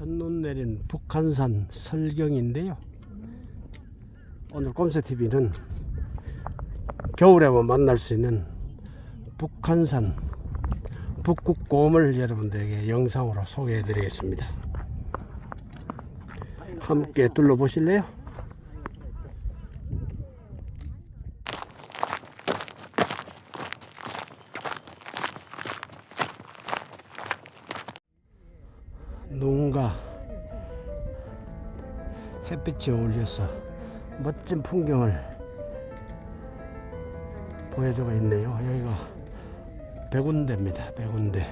첫눈 내린 북한산 설경인데요. 오늘 꼼새TV는 겨울에만 만날 수 있는 북한산 북극곰을 여러분들에게 영상으로 소개해 드리겠습니다. 함께 둘러보실래요? 농가 햇빛이 어울려서 멋진 풍경을 보여주고 있네요. 여기가 백운대입니다. 백운대.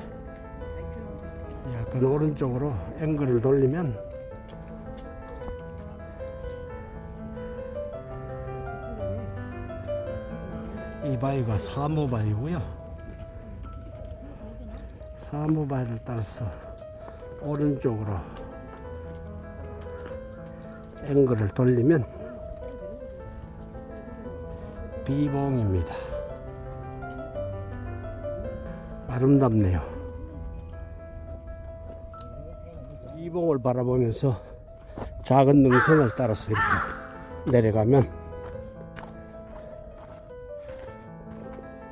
약간 오른쪽으로 앵글을 돌리면 이 바위가 사무바위고요. 사무바위를 따라서 오른쪽으로 앵글을 돌리면 비봉입니다. 아름답네요. 비봉을 바라보면서 작은 능선을 따라서 이렇게 내려가면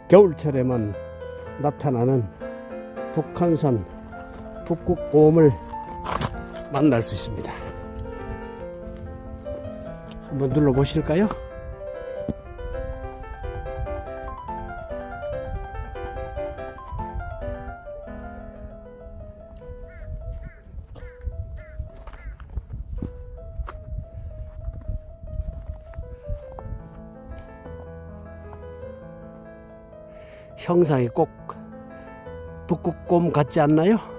겨울철에만 나타나는 북한산 북극 곰을 만날 수 있습니다. 한번 눌러보실까요? 형상이 꼭 북극곰 같지 않나요?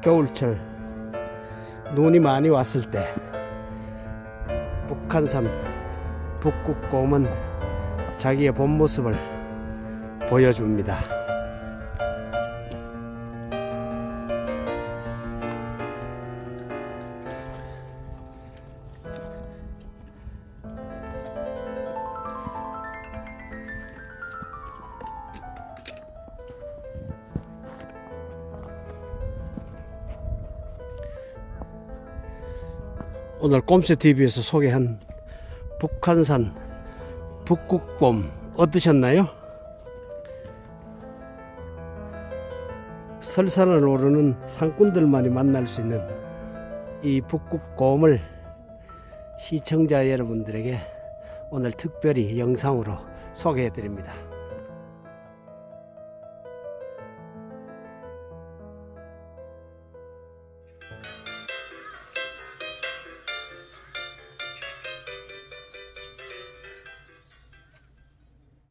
겨울철 눈이 많이 왔을 때 북한산 북극곰은 자기의 본 모습을 보여줍니다. 오늘 꼼새TV에서 소개한 북한산 북극곰 어떠셨나요? 설산을 오르는 산꾼들만이 만날 수 있는 이 북극곰을 시청자 여러분들에게 오늘 특별히 영상으로 소개해 드립니다.